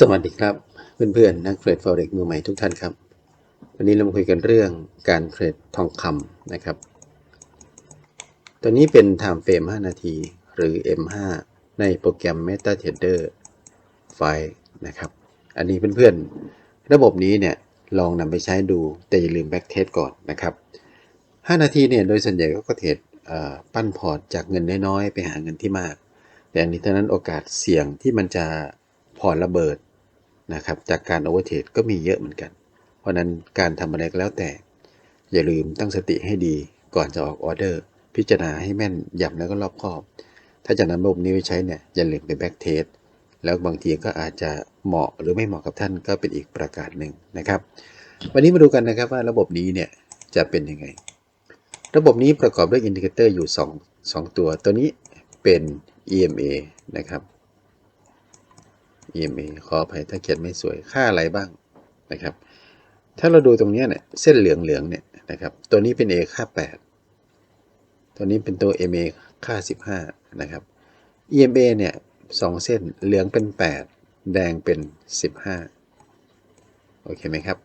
สวัสดีครับ เพื่อนๆนักเทรด forex มือใหม่ทุกท่านครับ วันนี้เรามาคุยกันเรื่องการเทรดทองคำนะครับ ตัวนี้เป็น time frame 5 นาทีหรือ M5 ในโปรแกรม MetaTrader 5นะครับ อันนี้เพื่อนๆ ระบบนี้เนี่ยลองนำไปใช้ดูแต่อย่าลืม backtest ก่อนนะครับ 5 นาทีเนี่ยโดยส่วนใหญ่ก็เทรดเอ่อปั้นพอร์ตจากเงินน้อยๆ ไปหาเงินที่มาก แต่อันนี้เท่านั้นโอกาสเสี่ยงที่มันจะพอร์ตระเบิด นะครับจากการโอเวอร์เทรดก็มีเยอะเหมือนกัน เพราะนั้นการทำอะไรก็แล้วแต่ อย่าลืมตั้งสติให้ดีก่อนจะออกออเดอร์ พิจารณาให้แม่นยำแล้วก็รอบคอบ ถ้าจะนำระบบนี้ไปใช้เนี่ยอย่าลืมไปแบ็กเทสแล้วบางทีก็อาจจะเหมาะหรือไม่เหมาะกับท่านก็เป็นอีกประการหนึ่งนะครับ วันนี้มาดูกันนะครับว่าระบบนี้เนี่ยจะเป็นยังไง ระบบนี้ประกอบด้วยอินดิเคเตอร์อยู่ 2 2 ตัว ตัวนี้เป็น EMA นะครับ EMA ขออภัยถ้าเขียนไม่สวยค่าอะไรบ้างนะครับ ถ้าเราดูตรงนี้เนี่ยเส้นเหลืองๆเนี่ยนะครับ ตัวนี้เป็น A ค่า 8 ตัวนี้เป็นตัว MA ค่า 15 นะครับ EMA เนี่ยสองเส้นเหลืองเป็น 8 แดงเป็น 15 โอเคไหมครับ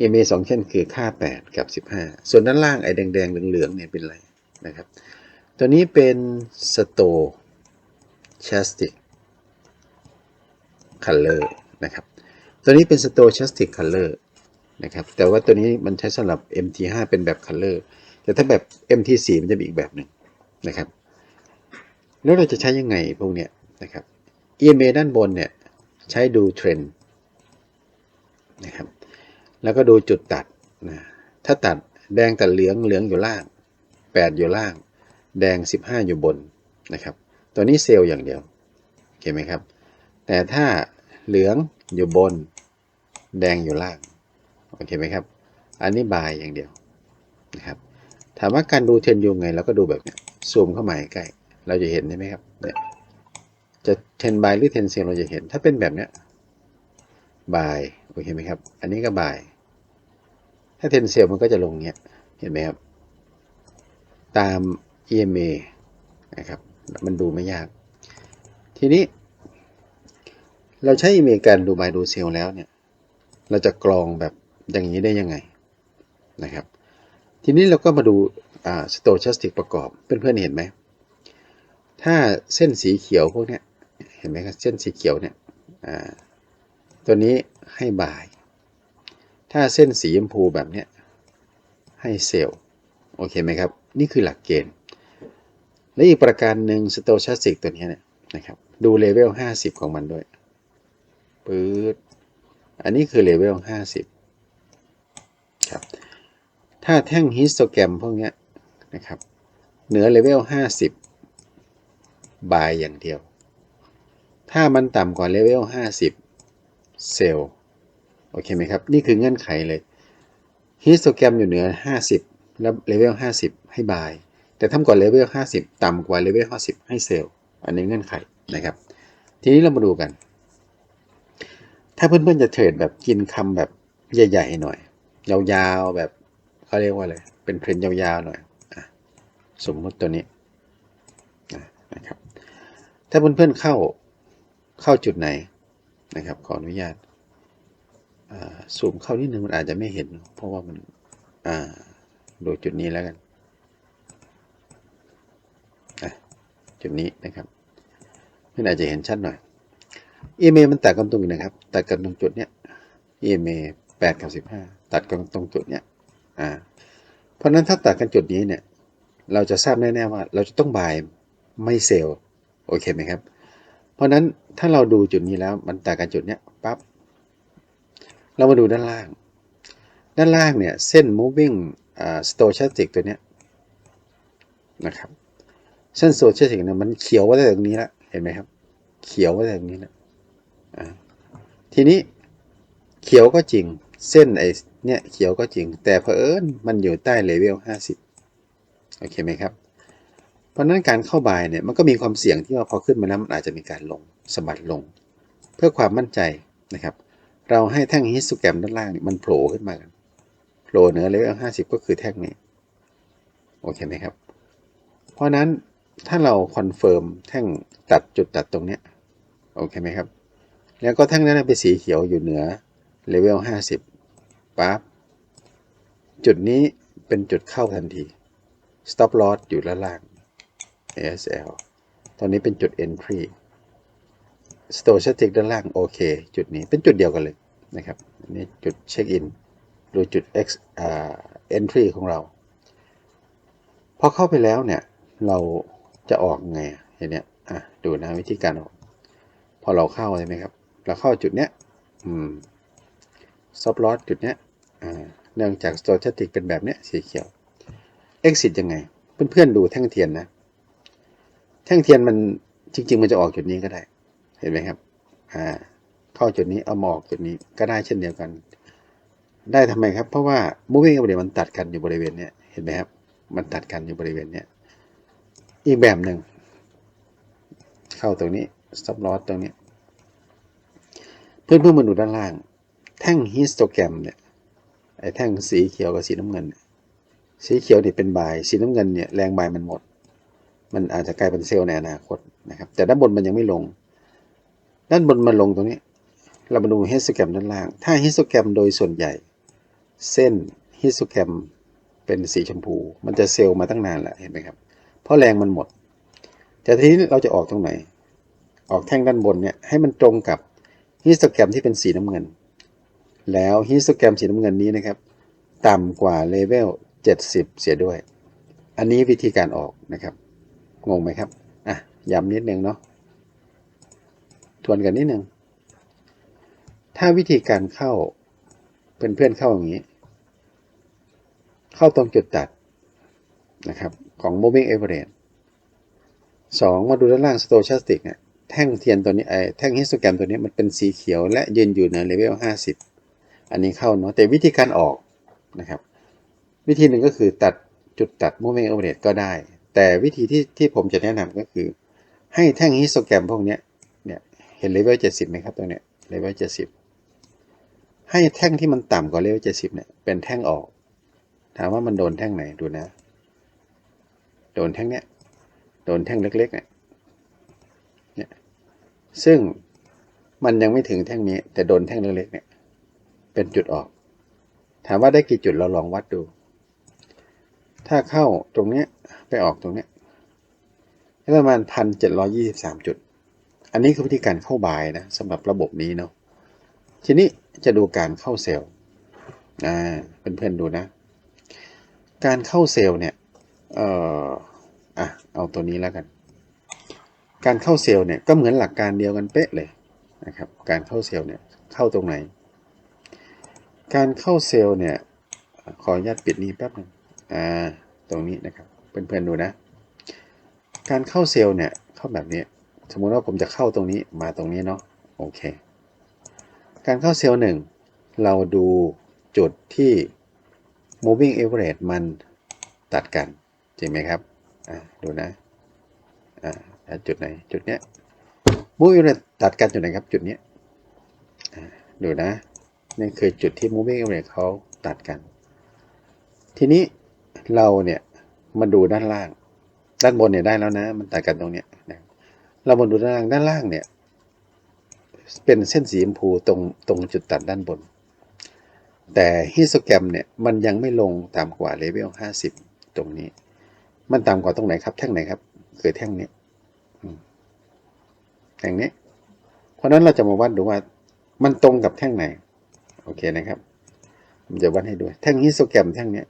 EMA สองเส้นคือค่า 8 กับ 15 ส่วนด้านล่างไอ้แดงๆเหลืองๆเนี่ยเป็นอะไรนะครับ ตัวนี้เป็น Stochastic color นะครับ ตัวนี้เป็น stochastic color นะครับ แต่ว่าตัวนี้มันใช้สำหรับ MT5 เป็นแบบ color แต่ถ้าแบบ MT4 มันจะมีอีกแบบหนึ่งนะครับ แล้วเราจะใช้ยังไงพวกเนี้ยนะครับ EMA ด้านบนเนี่ยใช้ดูเทรนด์นะครับ แล้วก็ดูจุดตัดนะถ้าตัดแดงตัดเหลืองเหลืองอยู่ล่าง 8 อยู่ล่าง แดง 15 อยู่บนนะครับ ตัวนี้เซลล์อย่างเดียวโอเคไหมครับ แต่ถ้า เหลืองอยู่บน แดงอยู่ล่าง โอเคไหมครับ อันนี้บายอย่างเดียวนะครับ ถามว่าการดูเทรนยูไงเราก็ดูแบบเนี้ย ซูมเข้ามาใกล้ เราจะเห็นใช่ไหมครับ เนี่ย จะเทรนบายหรือเทรนเซลเราจะเห็น ถ้าเป็นแบบเนี้ยบาย โอเคไหมครับ อันนี้ก็บาย ถ้าเทรนเซลมันก็จะลงเนี้ย เห็นไหมครับ ตาม EMA นะครับ มันดูไม่ยาก ทีนี้ เราใช้อีเมลการดูบายดูเซลแล้วเนี่ย เราจะกรองแบบอย่างนี้ได้ยังไงนะครับ ทีนี้เราก็มาดูสโตชัสติกประกอบเพื่อนๆเห็นไหม ถ้าเส้นสีเขียวพวกเนี้ยเห็นไหมครับเส้นสีเขียวเนี่ยตัวนี้ให้บาย ถ้าเส้นสีชมพูแบบเนี้ยให้เซลล์โอเคไหมครับ นี่คือหลักเกณฑ์ และอีกประการหนึ่งสโตชัสติกตัวนี้เนี่ยนะครับดูเลเวล 50 ของมันด้วย ปื๊ดอันนี้คือเลเวล50ครับ ถ้าแท่งฮิสโตแกรมพวกนี้นะครับเหนือเลเวล50บายอย่างเดียว ถ้ามันต่ำกว่าเลเวล50เซลโอเคไหมครับ นี่คือเงื่อนไขเลยฮิสโตแกรมอยู่เหนือ 50 แล้วเลเวล50 ให้บาย แต่ถ้าก่อนเลเวล50 ต่ำกว่าเลเวล50 ให้เซลล์อันนี้เงื่อนไขนะครับ ทีนี้เรามาดูกัน ถ้าเพื่อนๆจะเทรดแบบกินคำแบบใหญ่ๆหน่อย ยาวๆแบบเขาเรียกว่าอะไรเป็นเทรนยาวๆหน่อยอสมมติตัวนี้นะครับ ถ้าเพื่อนๆเข้าเข้าจุดไหนนะครับ ขออนุญาตอ่าซูมเข้านิดนึงมันอาจจะไม่เห็น เพราะว่ามันอ่าดูจุดนี้แล้วกันจุดนี้นะครับมันอาจจะเห็นชัดหน่อย EMA มันตัดกันตรงนี้นะครับ ตัดกันตรงจุดเนี้ย EMA 8กับ15ตัดกันตรงจุดเนี้ยอ่าเพราะฉะนั้นถ้าตัดกันจุดนี้เนี่ย เราจะทราบแน่ๆว่า เราจะต้องบายไม่เซลล์โอเคไหมครับ เพราะฉะนั้นถ้าเราดูจุดนี้แล้วมันตัดกันจุดเนี้ยปั๊บเรามาดูด้านล่าง ด้านล่างเนี่ย เส้น moving stochastic ตัวเนี้ยนะครับ เส้น stochastic เนี่ยมันเขียวไว้แต่ตรงนี้แล้วเห็นไหมครับ เขียวไว้แบบนี้นะ ทีนี้เขียวก็จริง เส้นไอ้เนี่ยเขียวก็จริง แต่เผอิญมันอยู่ใต้เลเวล50โอเคไหมครับ เพราะนั้นการเข้าบายเนี่ยมันก็มีความเสี่ยงที่ว่าพอขึ้นมาแล้วมันอาจจะมีการลงสะบัดลง เพื่อความมั่นใจนะครับ เราให้แท่งฮิสโตแกรมด้านล่างมันโผล่ขึ้นมากันโผล่เหนือเลเวล50ก็คือแท่งนี้โอเคไหมครับ เพราะนั้นถ้าเราคอนเฟิร์มแท่งตัดจุดตัดตรงเนี้ยโอเคไหมครับ แล้วก็แท่งนั้นเป็นสีเขียวอยู่เหนือเลเวล 50ปั๊บจุดนี้เป็นจุดเข้าทันที stop loss อยู่ด้านล่าง ASL ตอนนี้เป็นจุด entry stochastic ด้านล่างโอเค จุดนี้เป็นจุดเดียวกันเลยนะครับนนี้จุดเช็คอินหรือจุด X อ่า entry ของเราพอเข้าไปแล้วเนี่ย เราจะออกไงอะเห็นเนี่ยอะดูนะวิธีการออก พอเราเข้าใช่ไหมครับ เราเข้าจุดเนี้ยอืม stop loss จุดเนี้ยเนื่องจาก stochastic เป็นแบบเนี้ยสีเขียว exit ยังไง เพื่อนๆดูแท่งเทียนนะ แท่งเทียนมันจริง ๆ มันจะออกจุดนี้ก็ได้ เห็นไหมครับ อ่า เข้าจุดนี้เอามาออกจุดนี้ก็ได้เช่นเดียวกัน ได้ทำไมครับ เพราะว่า moving average มันตัดกันอยู่บริเวณเนี้ยเห็นไหมครับ มันตัดกันอยู่บริเวณเนี้ยอีกแบบหนึ่งเข้าตรงนี้ stop loss ตรงนี้ เพื่อนเพื่อนมาดูด้านล่าง แท่งฮิสโตแกรมเนี่ยไอ้แท่งสีเขียวกับสีน้ำเงิน สีเขียวนี่เป็นบาย สีน้ำเงินเนี่ยแรงบายมันหมด มันอาจจะกลายเป็นเซลล์ในอนาคตนะครับ แต่ด้านบนมันยังไม่ลง ด้านบนมันลงตรงนี้ เรามาดูฮิสโตแกรมด้านล่าง ถ้าฮิสโตแกรมโดยส่วนใหญ่ เส้นฮิสโตแกรมเป็นสีชมพู มันจะเซลล์มาตั้งนานแล้วเห็นไหมครับ เพราะแรงมันหมด แต่ทีนี้เราจะออกตรงไหน ออกแท่งด้านบนเนี่ยให้มันตรงกับ ฮิสโตแกรมที่เป็นสีน้ำเงิน แล้วฮิสโตแกรมสีน้ำเงินนี้นะครับ ต่ำกว่าเลเวล70 เสียด้วย อันนี้วิธีการออกนะครับ งงไหมครับ อะ ย้ำนิดนึงเนาะ ทวนกันนิดนึง ถ้าวิธีการเข้า เพื่อนเข้าอย่างนี้ เข้าตรงจุดตัดนะครับ ของ moving average สองมาดูด้านล่าง stochastic เนี่ย แท่งเทียนตัวนี้ไอ้แท่งฮิสโตแกรมตัวนี้มันเป็นสีเขียวและยืนอยู่เหนือเลเวล 50 อันนี้เข้าเนาะแต่วิธีการออกนะครับ วิธีหนึ่งก็คือตัดจุดตัด moving average ก็ได้ แต่วิธีที่ที่ผมจะแนะนำก็คือ ให้แท่งฮิสโตแกรมพวกนี้เนี่ยเห็นเลเวล 70ไหมครับตรงเนี้ยเลเวล 70 ให้แท่งที่มันต่ำกว่าเลเวล 70 เนี่ยเป็นแท่งออก ถามว่ามันโดนแท่งไหนดูนะ โดนแท่งเนี้ยโดนแท่งเล็กๆเนี่ย ซึ่งมันยังไม่ถึงแท่งนี้ แต่โดนแท่งเล็กๆเนี่ย เป็นจุดออก ถามว่าได้กี่จุดเราลองวัดดู ถ้าเข้าตรงเนี้ยไปออกตรงเนี้ยประมาณพันเจ็ดร้อยี่สิบสามจุด อันนี้คือวิธีการเข้าบายนะสำหรับระบบนี้เนาะทีนี้จะดูการเข้าเซลล์อ่าเพื่อนๆดูนะ การเข้าเซลล์เนี่ยเอ่ออะเอาตัวนี้แล้วกัน การเข้าเซลล์เนี่ยก็เหมือนหลักการเดียวกันเป๊ะเลยนะครับการเข้าเซลล์เนี่ยเข้าตรงไหน การเข้าเซลล์เนี่ยขออนุญาตปิดนี้แป๊บหนึงอ่าตรงนี้นะครับเพื่อนๆดูนะ การเข้าเซลล์เนี่ยเข้าแบบนี้สมมุติว่าผมจะเข้าตรงนี้มาตรงนี้เนาะโอเค การเข้าเซลล์หนึ่งเราดูจุดที่ moving average มันตัดกันจริงไหมครับ อ่าดูนะ อ่า จุดไหน จุดเนี้ย moving average ตัดกันจุดไหนครับ จุดเนี้ยดูนะนี่คือจุดที่ moving average เขาตัดกัน ทีนี้เราเนี่ยมาดูด้านล่าง ด้านบนเนี่ยได้แล้วนะ มันตัดกันตรงเนี้ยนะเรามาดูด้านล่างด้านล่างเนี่ย เป็นเส้นสีชมพูตรงตรงจุดตัดด้านบน แต่ฮิสโตแกรมเนี่ยมันยังไม่ลงต่ำกว่าเลเวล50 ตรงนี้ มันต่ำกว่าตรงไหนครับ แท่งไหนครับ คือแท่งนี้ อืมแท่งนี้ เพราะนั้นเราจะมาวัดดูว่า มันตรงกับแท่งไหน โอเคนะครับผมจะวัดให้ดูแท่งฮิสโตแกรมแท่งเนี้ย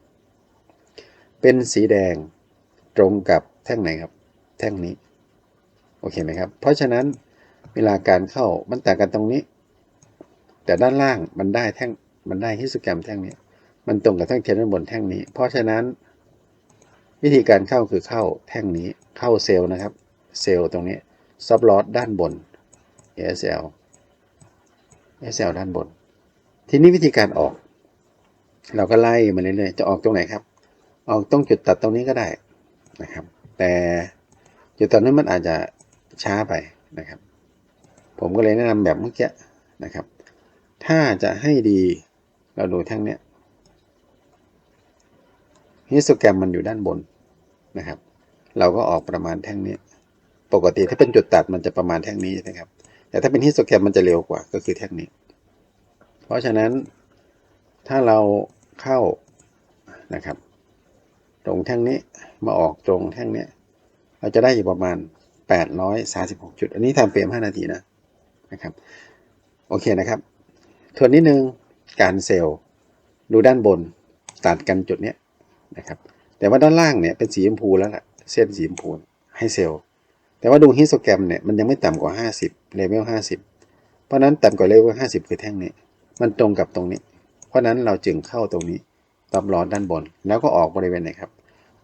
เป็นสีแดงตรงกับแท่งไหนครับ แท่งนี้ โอเคไหมครับ เพราะฉะนั้นเวลาการเข้ามันแต่างกันตรงนี้ แต่ด้านล่างมันได้แท่งมันได้ฮิสโตแกรมแท่งนี้ มันตรงกับแท่งเทียนด้านบนแท่งนี้ เพราะฉะนั้น วิธีการเข้าคือเข้าแท่งนี้เข้าเซลล์นะครับ เซลล์ตรงนี้ซับลอสด้านบน SL SL ด้านบน ทีนี้วิธีการออก เราก็ไล่มาเรื่อยๆ จะออกตรงไหนครับ ออกตรงจุดตัดตรงนี้ก็ได้นะครับ แต่จุดตัดนั้นมันอาจจะช้าไปนะครับ ผมก็เลยแนะนำแบบเมื่อกี้นะครับ ถ้าจะให้ดีเราดูแท่งเนี้ยฮิสโตแกรมมันอยู่ด้านบนนะครับ เราก็ออกประมาณแท่งนี้ ปกติถ้าเป็นจุดตัดมันจะประมาณแท่งนี้ใช่ไหมครับ แต่ถ้าเป็นฮิสโตแกรมมันจะเร็วกว่าก็คือแท่งนี้ เพราะฉะนั้นถ้าเราเข้านะครับ ตรงแท่งนี้มาออกตรงแท่งนี้เราจะได้อยู่ประมาณ 836 จุด อันนี้ทำเฟรม 5 นาทีนะนะครับ โอเคนะครับทวนนิดนึงการเซลล์ดูด้านบนตัดกันจุดนี้นะครับ แต่ว่าด้านล่างเนี่ยเป็นสีชมพูแล้วล่ะ เส้นสีชมพูให้เซลล์ แต่ว่าดูฮิสโตแกรมเนี่ยมันยังไม่ต่ำกว่า 50เลเวล50 เพราะนั้นต่ำกว่าเลเวล50 คือแท่งนี้ มันตรงกับตรงนี้ เพราะนั้นเราจึงเข้าตรงนี้ตอบร้อนด้านบน แล้วก็ออกบริเวณไหนครับ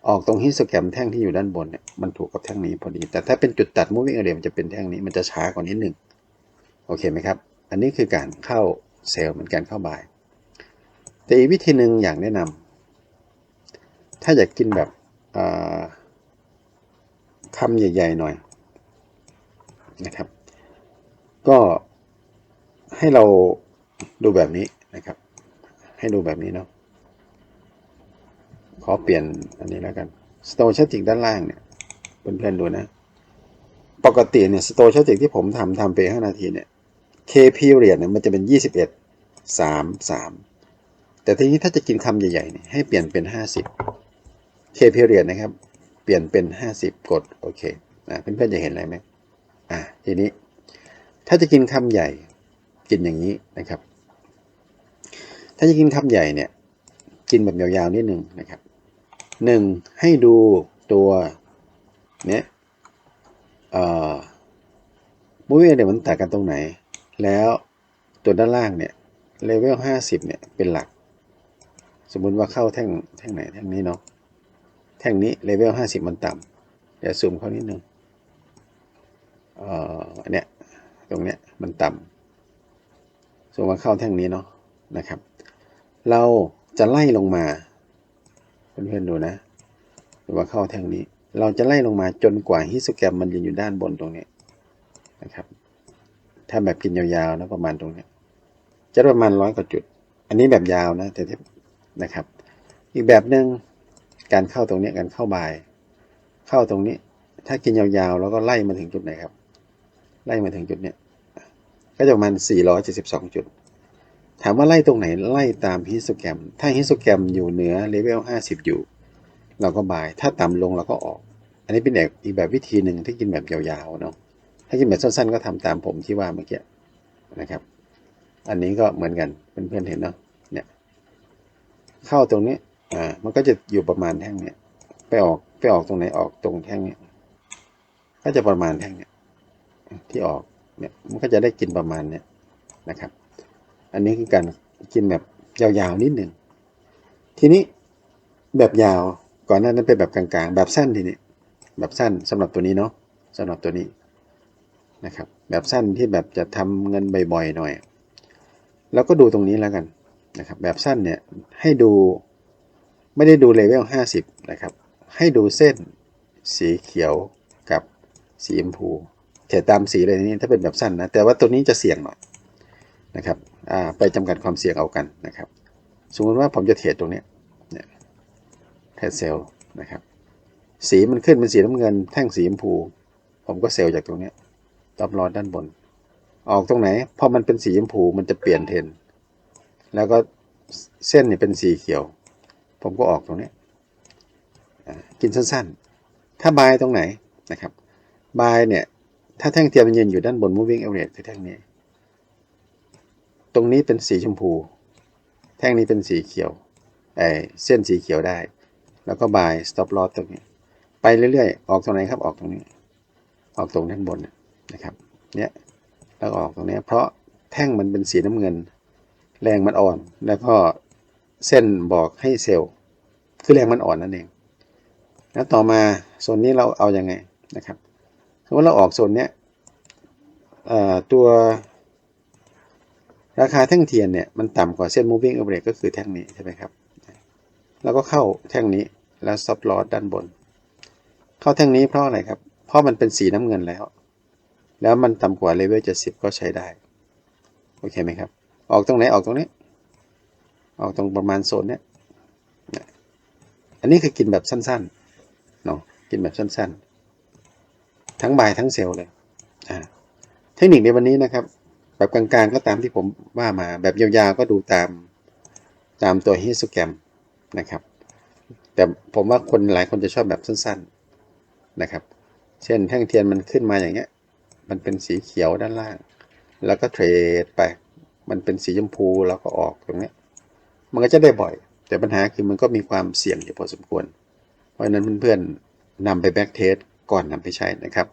ออกตรงฮิสโตแกรมแท่งที่อยู่ด้านบนเนี่ยมันถูกกับแท่งนี้พอดี แต่ถ้าเป็นจุดตัด moving area มันจะเป็นแท่งนี้มันจะช้ากว่านิดหนึ่งโอเคไหมครับ อันนี้คือการเข้าเซลล์เหมือนการเข้าบาย แต่อีกวิธีหนึ่งอย่างแนะนำถ้าอยากกินแบบอ่า คำใหญ่ ๆ หน่อยนะครับ ก็ให้เราดูแบบนี้นะครับ ให้ดูแบบนี้เนาะขอเปลี่ยนอันนี้แล้วกันสโตชติกด้านล่างเนี่ยเพื่อนๆดูนะ ปกติเนี่ยสโตชติกที่ผมทำทำไป5นาทีเนี่ย K period เนี่ยมันจะเป็น 21 3 3 แต่ทีนี้ถ้าจะกินคำใหญ่ๆเนี่ยให้เปลี่ยนเป็น 50 K period นะครับ เปลี่ยนเป็น 50 กดโอเคนะเพื่อนๆจะเห็นอะไรไหมอะทีนี้ ถ้าจะกินคำใหญ่กินอย่างนี้นะครับ ถ้าจะกินคำใหญ่เนี่ย กินแบบยาวๆนิดนึงนะครับหนึ่งให้ดูตัวเนี้ยเอ่อมูวี่เดี๋ยวมันแต่างกันตรงไหน แล้วตัวด้านล่างเนี่ยเลเวลห้าสิบเนี่ยเป็นหลัก สมมุติว่าเข้าแท่งแท่งไหนแท่งนี้เนาะ แท่งนี้เลเวลห้าสิบมันต่ำเดี๋ยวซูมเข้านิดนึงเอ่ออันเนี้ยตรงเนี้ยมันต่ำสมมาเข้าแท่งนี้เนาะนะครับ เราจะไล่ลงมาเพื่อนๆดูนะหรือว่าเข้าแท่งนี้ เราจะไล่ลงมาจนกว่าฮิสโตแกรมมันยืนอยู่ด้านบนตรงนี้นะครับ ถ้าแบบกินยาวๆนะประมาณตรงนี้จะประมาณร้อยกว่าจุด อันนี้แบบยาวนะแต่ที่นะครับ อีกแบบหนึ่ง การเข้าตรงนี้การเข้าบ่าย เข้าตรงนี้ ถ้ากินยาวๆ แล้วก็ไล่มาถึงจุดไหนครับ ไล่มาถึงจุดเนี้ยก็จะประมาณ 472 จุด ถามว่าไล่ตรงไหนไล่ตามฮิสโตแกรม ถ้าฮิสโตแกรมอยู่เหนือเลเวล 50 อยู่ เราก็บาย ถ้าต่ำลงเราก็ออก อันนี้เป็นแบบอีกแบบวิธีหนึ่งที่กินแบบยาวๆเนาะ ถ้ากินแบบสั้นๆ ก็ทำตามผมที่ว่าเมื่อกี้นะครับ อันนี้ก็เหมือนกันเพื่อนๆเห็นเนาะ เนี่ย เข้าตรงนี้ อ่า มันก็จะอยู่ประมาณแท่งเนี้ยไปออกไปออกตรงไหนออกตรงแท่งเนี้ยก็จะประมาณแท่งเนี้ยที่ออกเนี่ย มันก็จะได้กินประมาณเนี้ยนะครับ อันนี้คือการกินแบบยาวๆนิดหนึ่ง ทีนี้แบบยาวก่อนหน้านั้นเป็นแบบกลางๆ แบบสั้นทีนี้แบบสั้นสำหรับตัวนี้เนาะสำหรับตัวนี้นะครับ แบบสั้นที่แบบจะทำเงินบ่อยๆหน่อย แล้วก็ดูตรงนี้แล้วกันนะครับ แบบสั้นเนี่ยให้ดู ไม่ได้ดูเลเวล 50 นะครับ ให้ดูเส้นสีเขียวกับสีชมพูเฉดตามสีเลยนี่ถ้าเป็นแบบสั้นนะ แต่ว่าตัวนี้จะเสี่ยงหน่อยนะครับไปจำกัดความเสี่ยงเอากันนะครับ สมมติว่าผมจะเทรดตรงนี้เนี่ยเทรดเซลล์นะครับ สีมันขึ้นเป็นสีน้ำเงิน แท่งสีชมพู ผมก็เซลล์จากตรงนี้ตับรอดด้านบน ออกตรงไหน พอมันเป็นสีชมพูมันจะเปลี่ยนเทรนแล้วก็เส้นเนี่ยเป็นสีเขียว ผมก็ออกตรงนี้กินสั้นๆ ถ้าบายตรงไหนนะครับบายเนี่ย ถ้าแท่งเทียมมันยืนอยู่ด้านบน moving average คือแท่งนี้ ตรงนี้เป็นสีชมพู แท่งนี้เป็นสีเขียวไอเส้นสีเขียวได้ แล้วก็บาย stop loss ตรงนี้ ไปเรื่อยๆ ออกตรงไหนครับออกตรงนี้ ออกตรงด้านบนนะครับเนี่ยแล้วออกตรงนี้เพราะแท่งมันเป็นสีน้ำเงิน แรงมันอ่อน แล้วก็ เส้นบอกให้เซลล์คือแรงมันอ่อนนั่นเองแล้วต่อมาโซนนี้เราเอาอยัางไงนะครับสมมติเราออกโซนเนี้ยตัวราคาแท่งเทียนเนี่ยมันต่ำกว่าเส้น moving average ก็คือแท่งนี้ใช่ไหมครับ แล้วก็เข้าแท่งนี้แล้ว stop loss ด้านบน เข้าแท่งนี้เพราะอะไรครับ เพราะมันเป็นสีน้ำเงินแล้ว แล้วมันต่ำกว่าเลเวล70ก็ใช้ได้ โอเคไหมครับ ออกตรงไหนออกตรงนี้ ออกตรงประมาณโซนเนี้ยอันนี้คือกินแบบสั้นๆเนาะกินแบบสั้นๆ ทั้งบายทั้งเซลล์เลยอ่าแทคนิคในวันนี้นะครับ แบบกลางๆก็ตามที่ผมว่ามา แบบยาวๆก็ดูตามตามตัวฮิสโตแกรมนะครับ แต่ผมว่าคนหลายคนจะชอบแบบสั้นๆนะครับ เช่นแท่งเทียนมันขึ้นมาอย่างเงี้ย มันเป็นสีเขียวด้านล่าง แล้วก็เทรดไป มันเป็นสีชมพูแล้วก็ออกตรงเนี้ย มันก็จะได้บ่อย แต่ปัญหาคือมันก็มีความเสี่ยงอยู่พอสมควร เพราะฉะนั้นเพื่อนๆนำไปแบ็กเทสก่อนนำไปใช้นะครับ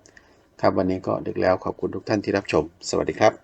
ครับวันนี้ก็ดึกแล้วขอบคุณทุกท่านที่รับชม สวัสดีครับ